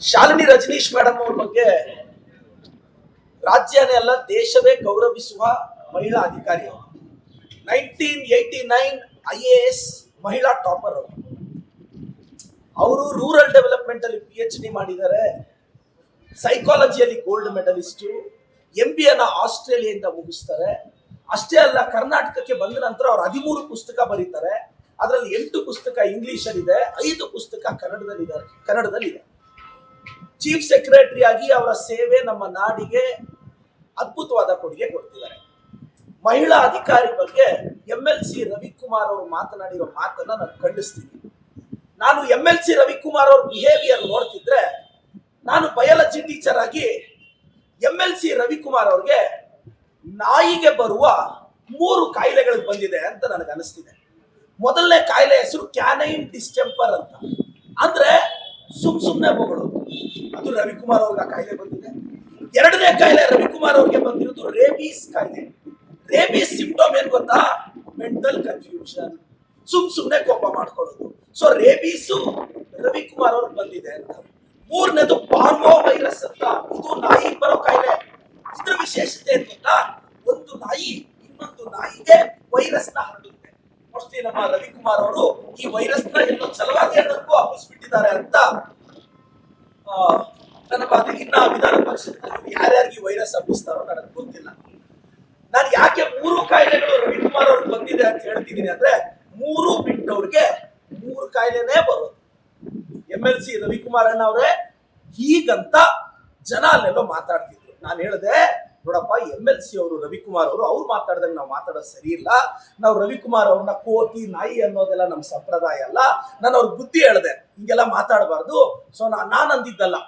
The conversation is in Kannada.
ಶಾಲಿನಿ ರಜನೀಶ್ ಮೇಡಮ್ ಅವ್ರ ಬಗ್ಗೆ ರಾಜ್ಯನೇ ಅಲ್ಲ, ದೇಶವೇ ಗೌರವಿಸುವ ಮಹಿಳಾ ಅಧಿಕಾರಿ ಅವರು. Nineteen eighty nine I A S ಮಹಿಳಾ ಟಾಪರ್ ಅವರು. ಅವರು ರೂರಲ್ ಡೆವಲಪ್ಮೆಂಟ್ ಅಲ್ಲಿ ಪಿ ಎಚ್ ಡಿ ಮಾಡಿದ್ದಾರೆ. ಸೈಕಾಲಜಿಯಲ್ಲಿ ಗೋಲ್ಡ್ ಮೆಡಲಿಸ್ಟು ಎಂ ಬಿ ಅನ್ನ ಆಸ್ಟ್ರೇಲಿಯಿಂದ ಮುಗಿಸ್ತಾರೆ. ಅಷ್ಟೇ ಅಲ್ಲ, ಕರ್ನಾಟಕಕ್ಕೆ ಬಂದ ನಂತರ ಅವ್ರು ಹದಿಮೂರು ಪುಸ್ತಕ ಬರೀತಾರೆ. ಅದರಲ್ಲಿ ಎಂಟು ಪುಸ್ತಕ ಇಂಗ್ಲಿಷಲ್ಲಿದೆ ಐದು ಪುಸ್ತಕ ಕನ್ನಡದಲ್ಲಿದೆ ಕನ್ನಡದಲ್ಲಿದೆ ಚೀಫ್ ಸೆಕ್ರೆಟರಿ ಆಗಿ ಅವರ ಸೇವೆ ನಮ್ಮ ನಾಡಿಗೆ ಅದ್ಭುತವಾದ ಕೊಡುಗೆ ಕೊಡ್ತಿದ್ದಾರೆ. ಮಹಿಳಾ ಅಧಿಕಾರಿ ಬಗ್ಗೆ ಎಂ ಎಲ್ ಸಿ ರವಿಕುಮಾರ್ ಅವರು ಮಾತನಾಡಿರೋ ಮಾತನ್ನ ನಾನು ಖಂಡಿಸ್ತೀನಿ. ನಾನು ಎಂ ಎಲ್ ಸಿ ರವಿಕುಮಾರ್ ಅವ್ರ ಬಿಹೇವಿಯರ್ ನೋಡ್ತಿದ್ರೆ ನಾನು ಬಯಾಲಜಿ ಟೀಚರ್ ಆಗಿ ಎಂ ಎಲ್ ಸಿ ರವಿಕುಮಾರ್ ಅವ್ರಿಗೆ ನಾಯಿಗೆ ಬರುವ ಮೂರು ಕಾಯಿಲೆಗಳು ಬಂದಿದೆ ಅಂತ ನನಗೆ ಅನಿಸ್ತಿದೆ. ಮೊದಲನೇ ಕಾಯಿಲೆ ಹೆಸರು ಕ್ಯಾನೈನ್ ಡಿಸ್ಟೆಂಪರ್ ಅಂತ. ಅಂದ್ರೆ ಸುಮ್ ಸುಮ್ಮನೆ ಬೊಗಳೋದು ಅದು ರವಿಕುಮಾರ್ ಅವ್ರಿಗೆ ಆ ಕಾಯಿಲೆ ಬಂದಿದೆ. ಎರಡನೇ ಕಾಯಿಲೆ ರವಿಕುಮಾರ್ ಅವ್ರಿಗೆ ಬಂದಿರೋದು ರೇಬೀಸ್ ಕಾಯಿಲೆ. ರೇಬೀಸ್ ಸಿಂಪ್ಟಮ್ ಏನ್ ಗೊತ್ತಾ? Mental confusion. ಸುಮ್ ಸುಮ್ಮನೆ ಕೋಪ ಮಾಡ್ಕೊಳ್ಳೋದು. ಸೊ ರೇಬೀಸು ರವಿಕುಮಾರ್ ಅವ್ರಿಗೆ ಬಂದಿದೆ ಅಂತ. ಮೂರನೇದು ಪಾರ್ಮೋ ವೈರಸ್ ಅಂತ. ಇದು ನಾಯಿ ಬರೋ ಕಾಯಿಲೆ. ಇದ್ರ ವಿಶೇಷತೆ ಏನ್ ಗೊತ್ತಾ? ಒಂದು ನಾಯಿ ಇನ್ನೊಂದು ನಾಯಿಗೆ ವೈರಸ್ನ ಹರಡುತ್ತೆ. ಮೋಸ್ಟ್ಲಿ ನಮ್ಮ ರವಿಕುಮಾರ್ ಅವರು ಈ ವೈರಸ್ನ ಎಲ್ಲೋ ಛಲವಾದಿ ಅನ್ನೋದಕ್ಕೂ ಹಬ್ಬಿಸ್ಬಿಟ್ಟಿದ್ದಾರೆ ಅಂತ ಮಾತು ಇನ್ನ ವಿಧಾನ ಪರಿಷತ್ನಲ್ಲಿ ಯಾರ್ಯಾರಿಗೆ ವೈರಸ್ ಹಬ್ಬಿಸ್ತಾರೋ ನನಗೆ ಗೊತ್ತಿಲ್ಲ. ನಾನು ಯಾಕೆ ಮೂರು ಕಾಯಿಲೆಗಳು ರವಿಕುಮಾರ್ ಅವ್ರಿಗೆ ಬಂದಿದೆ ಅಂತ ಹೇಳ್ತಿದ್ದೀನಿ ಅಂದ್ರೆ ಮೂರು ಬಿಟ್ಟವ್ರಿಗೆ ಮೂರು ಕಾಯಿಲೆನೇ ಬರೋದು. ಎಂ ಎಲ್ ಸಿ ರವಿಕುಮಾರ್ ಅಣ್ಣ ಅವರೇ ಹೀಗಂತ ಜನ ಅಲ್ಲೆಲ್ಲೋ ಮಾತಾಡ್ತಿದ್ರು. ನಾನು ಹೇಳಿದೆ ನೋಡಪ್ಪ ಎಂ ಎಲ್ ಸಿ ಅವರು, ರವಿಕುಮಾರ್ ಅವರು, ಅವ್ರು ಮಾತಾಡ್ದಂಗೆ ನಾವು ಮಾತಾಡೋದು ಸರಿ ಇಲ್ಲ. ನಾವು ರವಿಕುಮಾರ್ ಅವ್ರನ್ನ ಕೋತಿ, ನಾಯಿ ಅನ್ನೋದೆಲ್ಲ ನಮ್ಮ ಸಂಪ್ರದಾಯ ಅಲ್ಲ. ನಾನು ಅವ್ರ ಬುದ್ಧಿ ಹೇಳಿದೆ, ಹಿಂಗೆಲ್ಲ ಮಾತಾಡಬಾರ್ದು. ಸೊ ನಾನು ಅಂದಿದ್ದಲ್ಲ